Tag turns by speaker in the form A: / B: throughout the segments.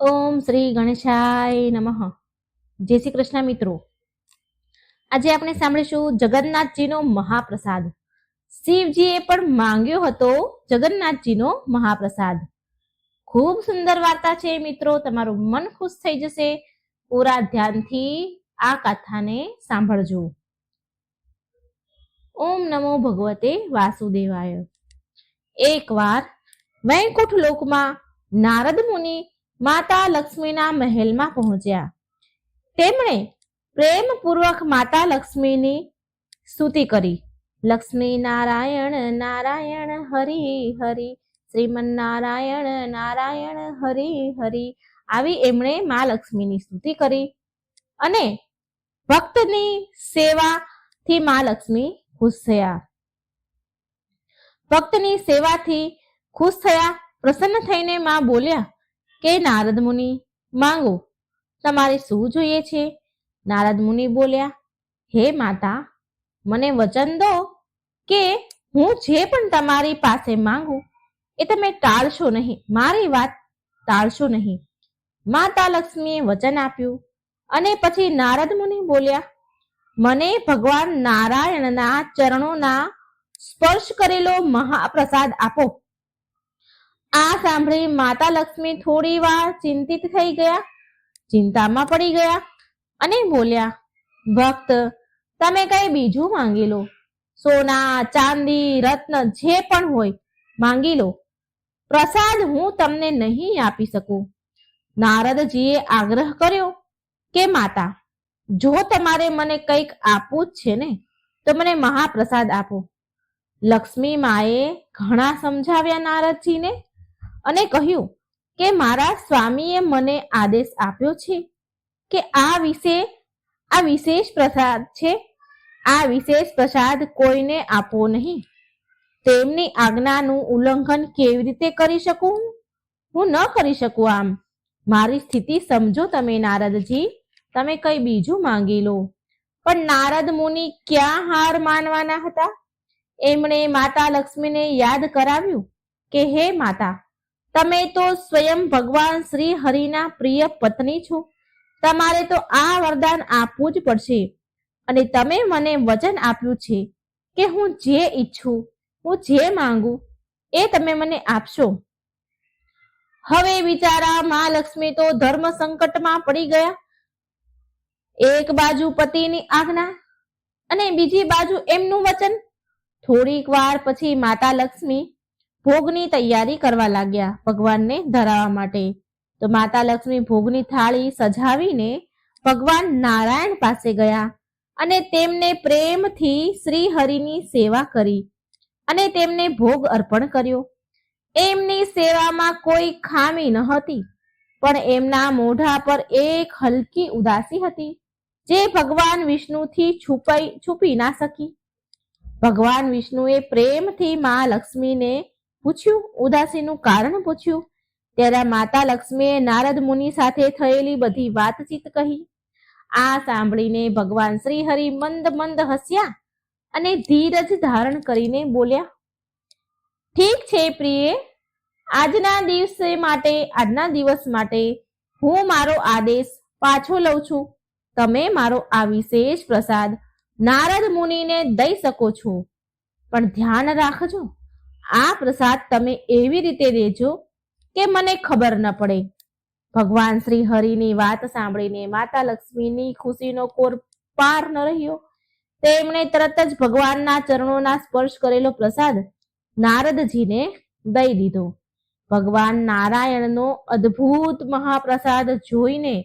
A: ઓમ શ્રી ગણેશાય નમઃ. જય શ્રી કૃષ્ણ મિત્રો. આજે આપણે સાંભળીશું જગન્નાથજીનો મહાપ્રસાદ. શિવજીએ પણ માંગ્યો હતો જગન્નાથજીનો મહાપ્રસાદ. ખૂબ સુંદર વાર્તા છે મિત્રો, તમારું મન ખુશ થઈ જશે. પૂરા ધ્યાનથી આ કથાને સાંભળજો. ઓમ નમો ભગવતે વાસુદેવાય. એકવાર વૈકુંઠ લોકમાં નારદ મુનિ માતા લક્ષ્મીના મહેલમાં પહોંચ્યા. તેમણે પ્રેમપૂર્વક માતા લક્ષ્મીની સ્તુતિ કરી. લક્ષ્મી નારાયણ નારાયણ હરિ હરિ શ્રીમન નારાયણ નારાયણ હરિ હરિ, આવી એમણે મા લક્ષ્મીની સ્તુતિ કરી અને ભક્તની સેવાથી મા લક્ષ્મી ખુશ થયા. ભક્તની સેવાથી ખુશ થયા, પ્રસન્ન થઈને મા બોલ્યા કે નારદ મુનિ, માંગો, તમારે શું જોઈએ છે? નારદ મુનિ બોલ્યા, હે માતા, મને વચન દો કે હું જે પણ તમારી પાસે માંગુ એ તમે ટાળશો નહીં. મારી વાત ટાળશો નહીં. માતા લક્ષ્મીએ વચન આપ્યું અને પછી નારદ મુનિ બોલ્યા, મને ભગવાન નારાયણના ચરણોના સ્પર્શ કરેલો મહાપ્રસાદ આપો. આ સાંભળી માતા લક્ષ્મી થોડી વાર ચિંતિત થઈ ગયા, ચિંતામાં પડી ગયા અને બોલ્યા, ભક્ત, તમે કઈ બીજું માંગી લો? સોના, ચાંદી, રત્ન જે પણ હોય, માંગી લો. પ્રસાદ હું તમને નહીં આપી શકું. નારદજીએ આગ્રહ કર્યો કે, માતા, જો તમારે મને કંઈક આપવું જ છે ને, તો મને મહાપ્રસાદ આપો. લક્ષ્મી માએ ઘણા સમજાવ્યા નારદજીને અને કહ્યું કે મારા સ્વામીએ મને આદેશ આપ્યો છે કે આ વિશે, આ વિશેષ પ્રસાદ છે. આ વિશેષ પ્રસાદ કોઈને આપવો નહીં. તેમની આજ્ઞાનું ઉલ્લંઘન કેવી રીતે કરી શકું હું ન કરી શકું આમ. મારી સ્થિતિ સમજો તમે નારદજી. તમે કઈ બીજું માંગી લો. પણ નારદ મુનિ ક્યાં હાર માનવાના હતા? એમણે માતા લક્ષ્મીને યાદ કરાવ્યું કે, હે માતા તમે તો સ્વયં ભગવાન શ્રી હરિના પ્રિય પત્ની છો. તમારે તો આ વરદાન આપવું જ પડશે. અને તમે મને વચન આપ્યું છે કે હું જે ઈચ્છું, હું જે માંગુ, એ તમે મને આપશો. હવે બિચારા મહાલક્ષ્મી તો ધર્મ સંકટમાં પડી ગયા. એક બાજુ પતિની આજ્ઞા અને બીજી બાજુ એમનું વચન. થોડીક વાર પછી માતા લક્ષ્મી ભોગની તૈયારી કરવા લાગ્યા ભગવાનને ધરાવવા માટે. તો માતા લક્ષ્મી ભોગની થાળી સજાવીને ભગવાન નારાયણ પાસે ગયા અને તેમને પ્રેમથી શ્રી હરિની સેવા કરી અને તેમને ભોગ અર્પણ કર્યો. એમની સેવામાં કોઈ ખામી ન હતી, પણ એમના મોઢા પર એક હલકી ઉદાસી હતી, જે ભગવાન વિષ્ણુથી છુપાઈ, છુપી ના શકી. ભગવાન વિષ્ણુએ પ્રેમથી મા લક્ષ્મીને પૂછ્યું, ઉદાસીનું કારણ પૂછ્યું. ત્યારે માતા લક્ષ્મીએ નારદ મુનિ સાથે થયેલી બધી વાતચીત કહી. આ સાંભળીને ભગવાન શ્રી હરિ મંદ મંદ હસ્યા અને ધીરજ ધારણ કરીને બોલ્યા, ઠીક છે પ્રિય, આજના દિવસે માટે, આજના દિવસ માટે હું મારો આદેશ પાછો લઉં છું. તમે મારો આ વિશેષ પ્રસાદ નારદ મુનિને દઈ શકો છો. પણ ધ્યાન રાખજો. આ પ્રસાદ તમે એવી રીતે દેજો કે મને ખબર ન પડે. ભગવાન શ્રી હરિની વાત સાંભળીને માતા લક્ષ્મીની ખુશીનો કોર પાર ન રહ્યો. તેમણે તરત જ ભગવાનના ચરણોના સ્પર્શ કરેલો પ્રસાદ નારદજીને દઈ દીધો. ભગવાન નારાયણનો અદ્ભુત મહાપ્રસાદ જોઈને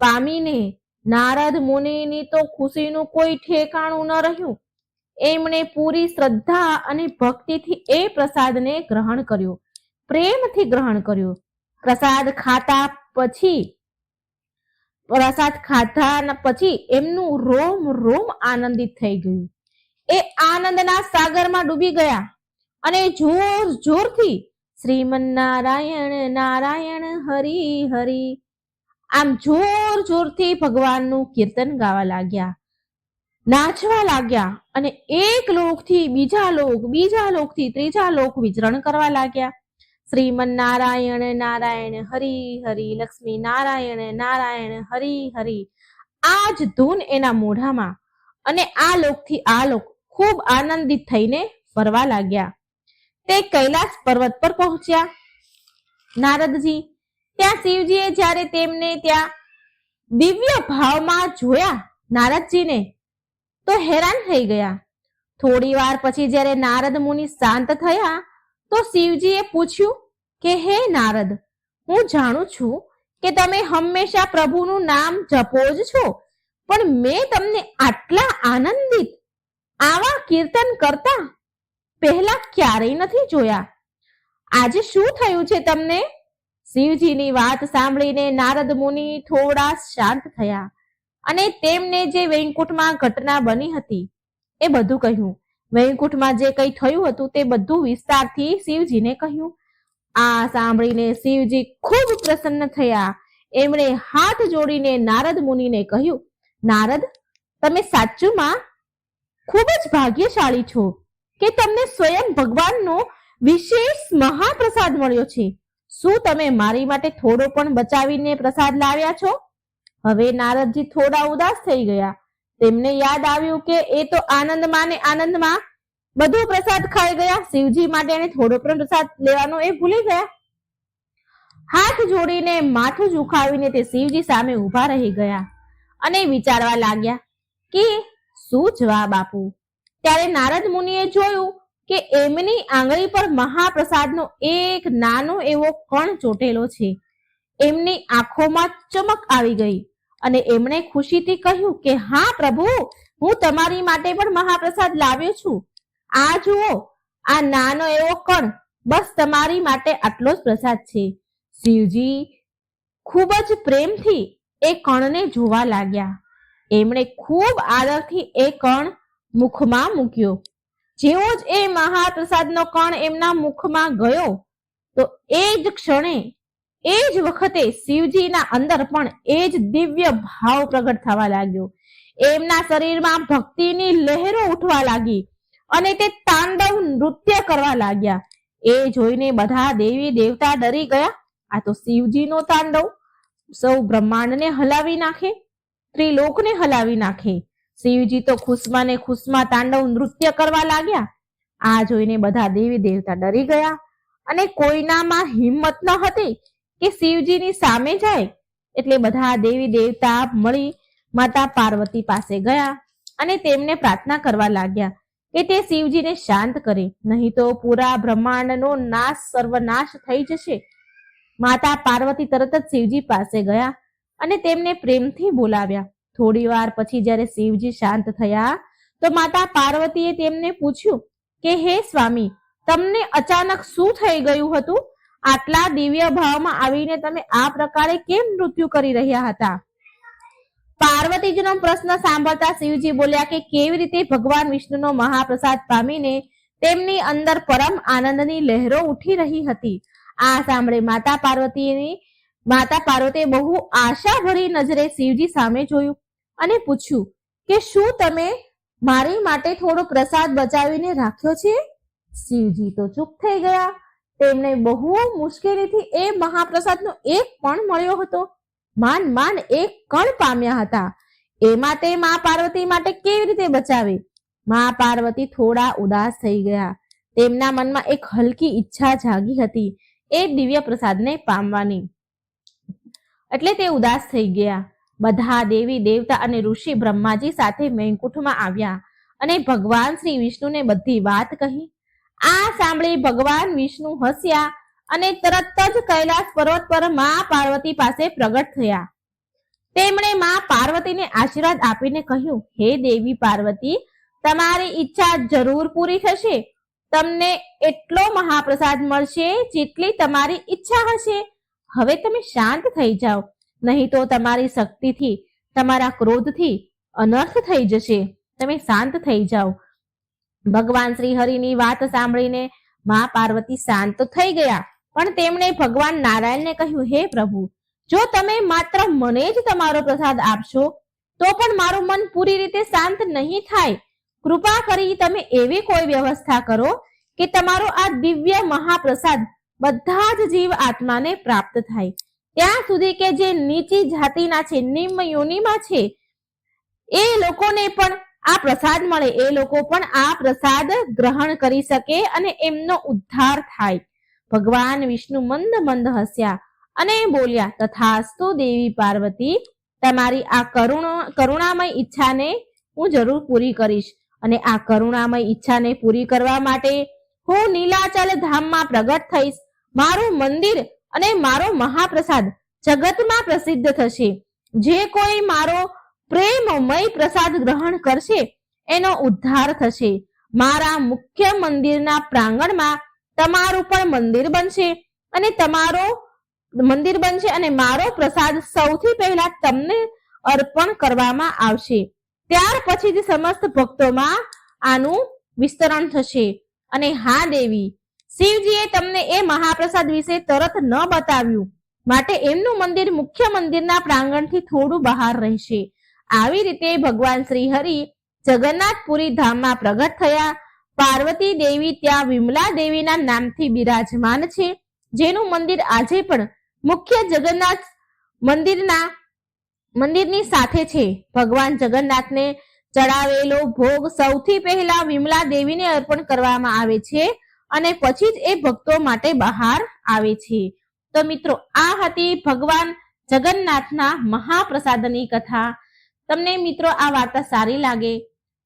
A: પામીને નારદ મુનિની તો ખુશીનું કોઈ ઠેકાણું ન રહ્યું. એમણે પૂરી શ્રદ્ધા અને ભક્તિથી એ પ્રસાદને ગ્રહણ કર્યો. પ્રેમથી ગ્રહણ કર્યો. પ્રસાદ ખાતા પછી, પ્રસાદ ખાધા પછી એમનું રોમ રોમ આનંદિત થઈ ગયું. એ આનંદના સાગરમાં ડૂબી ગયા અને જોર, જોરથી શ્રીમન નારાયણ નારાયણ હરિ હરિ, આમ જોર, જોરથી ભગવાનનું કીર્તન ગાવા લાગ્યા. નાચવા લાગ્યા અને એક લોકથી બીજા લોક, બીજા લોકથી ત્રીજા લોક વિચરણ કરવા લાગ્યા. શ્રીમન નારાયણ નારાયણ હરિ હરિ, લક્ષ્મી નારાયણ નારાયણ હરિ હરિ. આ જ ધૂન એના મોઢામાં અને આ લોકથી આ લોક ખૂબ આનંદિત થઈને ફરવા લાગ્યા. તે કૈલાસ પર્વત પર પહોંચ્યા. નારદજી, ત્યાં શિવજીએ જ્યારે તેમને ત્યાં દિવ્ય ભાવમાં જોયા, નારદજીને તો હેરાન થઈ ગયા. થોડી વાર પછી જ્યારે નારદ મુનિ શાંત થયા, તો શિવજીએ પૂછ્યું કે, હે નારદ, હું જાણું છું કે તમે હંમેશા પ્રભુનું નામ જપો જ છો, પણ મેં તમને આટલા આનંદિત, આવા કીર્તન કરતા પહેલા ક્યારેય નથી જોયા. આજે શું થયું છે તમને? શિવજીની વાત સાંભળીને નારદ મુનિ થોડા શાંત થયા. અને તેમને જે વૈકુંઠમાં ઘટના બની હતી, એ બધું કહ્યું. વૈકુંઠમાં જે કંઈ થયું હતું, તે બધું વિસ્તારથી શિવજીને કહ્યું. આ સાંભળીને શિવજી ખૂબ પ્રસન્ન થયા. એમણે હાથ જોડીને નારદ મુનિને કહ્યું, નારદ, તમે સાચુમાં ખૂબ જ ભાગ્યશાળી છો કે તમને સ્વયં ભગવાનનો વિશેષ મહાપ્રસાદ મળ્યો છે. શું તમે મારી માટે થોડો પણ બચાવીને પ્રસાદ લાવ્યા છો? હવે નારદજી થોડા ઉદાસ થઈ ગયા. તેમને યાદ આવ્યું કે એ તો આનંદમાં ને આનંદમાં બધો પ્રસાદ ખાઈ ગયા. શિવજી માટે એને થોડો પણ પ્રસાદ લેવાનો એ ભૂલી ગયા. હાથ જોડીને માથું ઝુકાવીને તે શિવજી સામે ઊભા રહી ગયા અને વિચારવા લાગ્યા કે શું જવાબ આપું? ત્યારે નારદ મુનિએ જોયું કે એમની આંગળી પર મહાપ્રસાદનો એક નાનો એવો કણ ચોટેલો છે. એમની આંખોમાં ચમક આવી ગઈ. અને એમણે ખુશીથી કહ્યું કે, હા, પ્રભુ, હું તમારી માટે પણ મહાપ્રસાદ લાવ્યો છું. આ જુઓ, આ નાનો એવો કણ બસ તમારી માટે આટલો જ પ્રસાદ છે. શિવજી ખૂબ જ પ્રેમથી એ કણને જોવા લાગ્યા. એમણે ખૂબ આદરથી એ કણ મુખમાં મૂક્યો. જેવો જ એ મહાપ્રસાદનો કણ એમના મુખમાં ગયો, તો એ જ ક્ષણે એ જ વખતે શિવજીના અંદર પણ એ જ દિવ્ય ભાવ પ્રગટ થવા લાગ્યો. એમના શરીરમાં ભક્તિની લહેરો ઉઠવા લાગી અને તે તાંડવ નૃત્ય કરવા લાગ્યા. એ જોઈને બધા દેવી દેવતા ડરી ગયા. આ તો શિવજીનો તાંડવ. સૌ બ્રહ્માંડને હલાવી નાખે, ત્રિલોકને હલાવી નાખે. શિવજી તો ખુશમાં ને ખુશમાં તાંડવ નૃત્ય કરવા લાગ્યા. આ જોઈને બધા દેવી દેવતા ડરી ગયા અને કોઈનામાં હિંમત ન હતી કે શિવજીની સામે જાય? એટલે બધા દેવી દેવતા મળી માતા પાર્વતી પાસે ગયા અને તેમને પ્રાર્થના કરવા લાગ્યા કે તે શિવજીને શાંત કરે. નહીં તો પૂરા બ્રહ્માંડનો નાશ, સર્વનાશ થઈ જશે. માતા પાર્વતી તરત જ શિવજી પાસે ગયા અને તેમને પ્રેમથી બોલાવ્યા. થોડી વાર પછી જ્યારે શિવજી શાંત થયા, તો માતા પાર્વતીએ તેમને પૂછ્યું કે, હે સ્વામી, તમને અચાનક શું થઈ ગયું હતું? આટલા દિવ્ય ભાવમાં આવીને તમે આ પ્રકારે કેમ મૃત્યુ કરી રહ્યા હતા? પાર્વતીજીનો પ્રશ્ન સાંભળતા શિવજી બોલ્યા કે કેવી રીતે ભગવાન વિષ્ણુનો મહાપ્રસાદ પામીને તેમની અંદર પરમ આનંદની લહેરો ઉઠી રહી હતી? આ સાંભળે માતા પાર્વતીની, માતા પાર્વતીએ બહુ આશા ભરી નજરે શિવજી સામે જોયું અને પૂછ્યું કે શું તમે મારી માટે થોડો પ્રસાદ બચાવીને રાખ્યો છે? શિવજી તો ચૂપ થઈ ગયા. તેમને બહુ મુશ્કેલીથી એ મહાપ્રસાદનો એક પણ મળ્યો હતો. માન માન એક કણ પામ્યા હતા. એમાં તે મા પાર્વતી માટે કેવી રીતે બચાવે? મા પાર્વતી થોડા ઉદાસ થઈ ગયા. તેમના મનમાં એક હલકી ઈચ્છા જાગી હતી એ દિવ્ય પ્રસાદને પામવાની. એટલે તે ઉદાસ થઈ ગયા. બધા દેવી દેવતા અને ઋષિ બ્રહ્માજી સાથે વૈકુંઠમાં આવ્યા અને ભગવાન શ્રી વિષ્ણુને બધી વાત કહી. આ સાંભળી ભગવાન વિષ્ણુ હસ્યા અને તરત જ કૈલાસ પર્વત પર મા પાર્વતી પાસે પ્રગટ થયા. તેમણે મા પાર્વતીને આશીર્વાદ આપીને કહ્યું, હે દેવી પાર્વતી, તમારી ઈચ્છા જરૂર પૂરી થશે. તમને એટલો મહાપ્રસાદ મળશે જેટલી તમારી ઈચ્છા હશે. હવે તમે શાંત થઈ જાઓ. નહીં તો તમારી શક્તિથી, તમારા ક્રોધથી અનર્થ થઈ જશે. તમે શાંત થઈ જાઓ. ભગવાન શ્રી હરિની વાત સાંભળીને મા પાર્વતી શાંત થઈ ગયા. પણ તેમણે ભગવાન નારાયણને કહ્યું, હે પ્રભુ, જો તમે માત્ર મને જ તમારો પ્રસાદ આપશો, તો પણ મારું મન પૂરી રીતે શાંત નહીં થાય. કૃપા કરી તમે એવી કોઈ વ્યવસ્થા કરો કે તમારો આ દિવ્ય મહાપ્રસાદ બધા જ જીવ આત્માને પ્રાપ્ત થાય. ત્યાં સુધી કે જે નીચી જાતિના છે, નિમ્ન યોનિમાં છે, એ લોકોને પણ આ પ્રસાદ મળે, એ લોકો પણ આ પ્રસાદ ગ્રહણ કરી શકે અને એમનો ઉદ્ધાર થાય. ભગવાન વિષ્ણુ મંદ મંદ હસ્યા અને બોલ્યા, તથાસ્તુ દેવી પાર્વતી, તમારી આ કરુણ, કરુણામય ઈચ્છાને હું જરૂર પૂરી કરીશ અને આ કરુણામય ઈચ્છાને પૂરી કરવા માટે હું નીલાચલ ધામમાં પ્રગટ થઈશ. મારું મંદિર અને મારો મહાપ્રસાદ જગતમાં પ્રસિદ્ધ થશે. જે કોઈ મારો પ્રેમમય પ્રસાદ ગ્રહણ કરશે, એનો ઉદ્ધાર થશે. મારા મુખ્ય મંદિરના પ્રાંગણમાં તમારું પણ મંદિર બનશે અને તમારો મંદિર બનશે અને મારો પ્રસાદ સૌથી પહેલા તમને અર્પણ કરવામાં આવશે. ત્યાર પછી જ સમસ્ત ભક્તોમાં આનું વિસ્તરણ થશે. અને હા, દેવી, શિવજીએ તમને એ મહાપ્રસાદ વિશે તરત ન બતાવ્યું. માટે એમનું મંદિર મુખ્ય મંદિરના પ્રાંગણથી થોડું બહાર રહેશે. આવી રીતે ભગવાન શ્રી હરિ જગન્નાથપુરી ધામમાં પ્રગટ થયા. પાર્વતી દેવી ત્યાં વિમલા દેવીના નામથી બિરાજમાન છે. જેનું મંદિર આજે પણ મુખ્ય જગન્નાથ મંદિરના, મંદિરની સાથે છે. ભગવાન જગન્નાથને ચડાવેલો ભોગ સૌથી પહેલા વિમલા દેવીને અર્પણ કરવામાં આવે છે અને પછી જ એ ભક્તો માટે બહાર આવે છે. તો મિત્રો, આ હતી ભગવાન જગન્નાથના મહાપ્રસાદની કથા. તમને મિત્રો આ વાર્તા સારી લાગે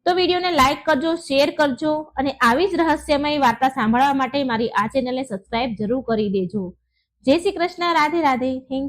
A: તો વિડીયોને લાઈક કરજો, શેર કરજો અને આવી જ રહસ્યમય વાર્તા સાંભળવા માટે મારી આ ચેનલને સબસ્ક્રાઇબ જરૂર કરી દેજો. જય શ્રી કૃષ્ણ, રાધે રાધે, થેન્ક